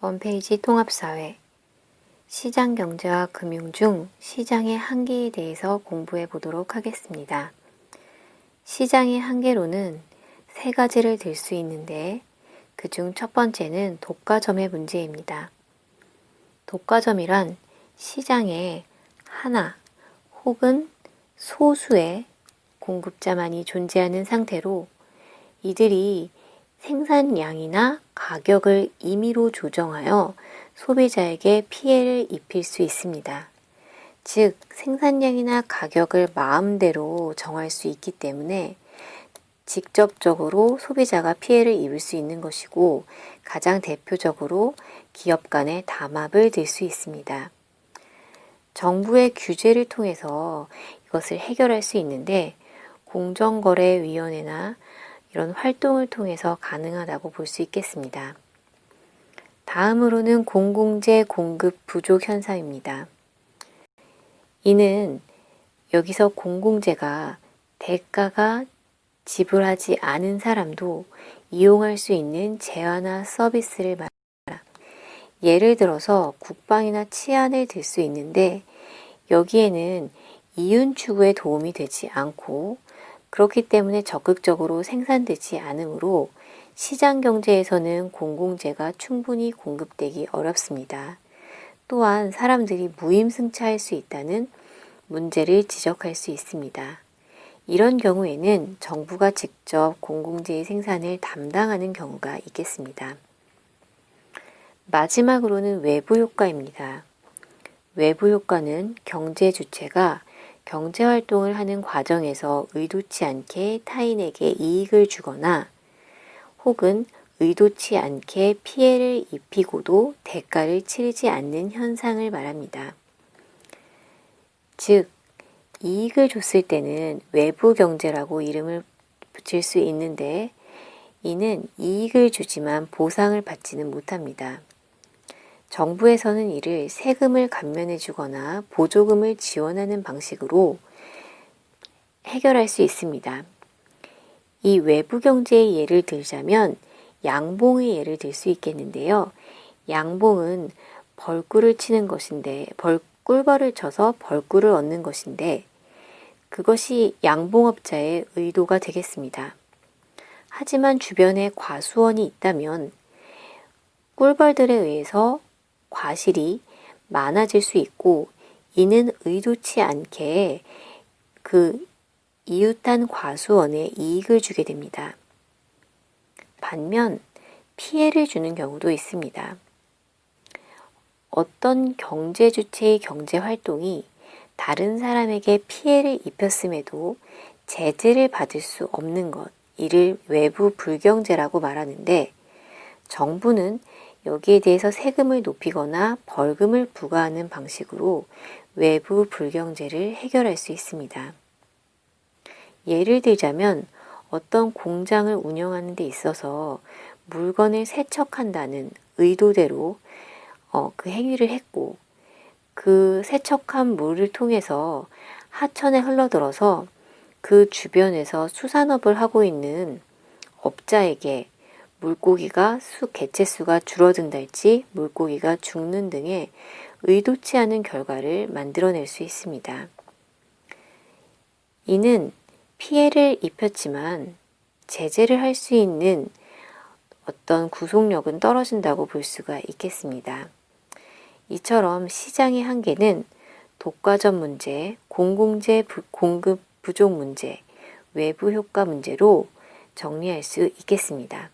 원페이지 통합사회 시장 경제와 금융 중 시장의 한계에 대해서 공부해 보도록 하겠습니다. 시장의 한계로는 세 가지를 들 수 있는데 그 중 첫 번째는 독과점의 문제입니다. 독과점이란 시장에 하나 혹은 소수의 공급자만이 존재하는 상태로 이들이 생산량이나 가격을 임의로 조정하여 소비자에게 피해를 입힐 수 있습니다. 즉, 생산량이나 가격을 마음대로 정할 수 있기 때문에 직접적으로 소비자가 피해를 입을 수 있는 것이고 가장 대표적으로 기업 간의 담합을 들 수 있습니다. 정부의 규제를 통해서 이것을 해결할 수 있는데 공정거래위원회나 이런 활동을 통해서 가능하다고 볼 수 있겠습니다. 다음으로는 공공재 공급 부족 현상입니다. 이는 여기서 공공재가 대가가 지불하지 않은 사람도 이용할 수 있는 재화나 서비스를 말합니다. 예를 들어서 국방이나 치안을 들 수 있는데 여기에는 이윤 추구에 도움이 되지 않고 그렇기 때문에 적극적으로 생산되지 않으므로 시장 경제에서는 공공재가 충분히 공급되기 어렵습니다. 또한 사람들이 무임승차할 수 있다는 문제를 지적할 수 있습니다. 이런 경우에는 정부가 직접 공공재의 생산을 담당하는 경우가 있겠습니다. 마지막으로는 외부 효과입니다. 외부 효과는 경제 주체가 경제 활동을 하는 과정에서 의도치 않게 타인에게 이익을 주거나 혹은 의도치 않게 피해를 입히고도 대가를 치르지 않는 현상을 말합니다. 즉, 이익을 줬을 때는 외부 경제라고 이름을 붙일 수 있는데 이는 이익을 주지만 보상을 받지는 못합니다. 정부에서는 이를 세금을 감면해 주거나 보조금을 지원하는 방식으로 해결할 수 있습니다. 이 외부 경제의 예를 들자면 양봉의 예를 들 수 있겠는데요. 양봉은 벌꿀을 치는 것인데 벌 꿀벌을 쳐서 벌꿀을 얻는 것인데 그것이 양봉업자의 의도가 되겠습니다. 하지만 주변에 과수원이 있다면 꿀벌들에 의해서 과실이 많아질 수 있고 이는 의도치 않게 그 이웃한 과수원에 이익을 주게 됩니다. 반면 피해를 주는 경우도 있습니다. 어떤 경제 주체의 경제 활동이 다른 사람에게 피해를 입혔음에도 제재를 받을 수 없는 것, 이를 외부 불경제라고 말하는데 정부는 여기에 대해서 세금을 높이거나 벌금을 부과하는 방식으로 외부 불경제를 해결할 수 있습니다. 예를 들자면 어떤 공장을 운영하는 데 있어서 물건을 세척한다는 의도대로 어, 그 행위를 했고 그 세척한 물을 통해서 하천에 흘러들어서 그 주변에서 수산업을 하고 있는 업자에게 물고기가 수, 개체수가 줄어든달지 물고기가 죽는 등의 의도치 않은 결과를 만들어낼 수 있습니다. 이는 피해를 입혔지만 제재를 할 수 있는 어떤 구속력은 떨어진다고 볼 수가 있겠습니다. 이처럼 시장의 한계는 독과점 문제, 공공재 공급 부족 문제, 외부 효과 문제로 정리할 수 있겠습니다.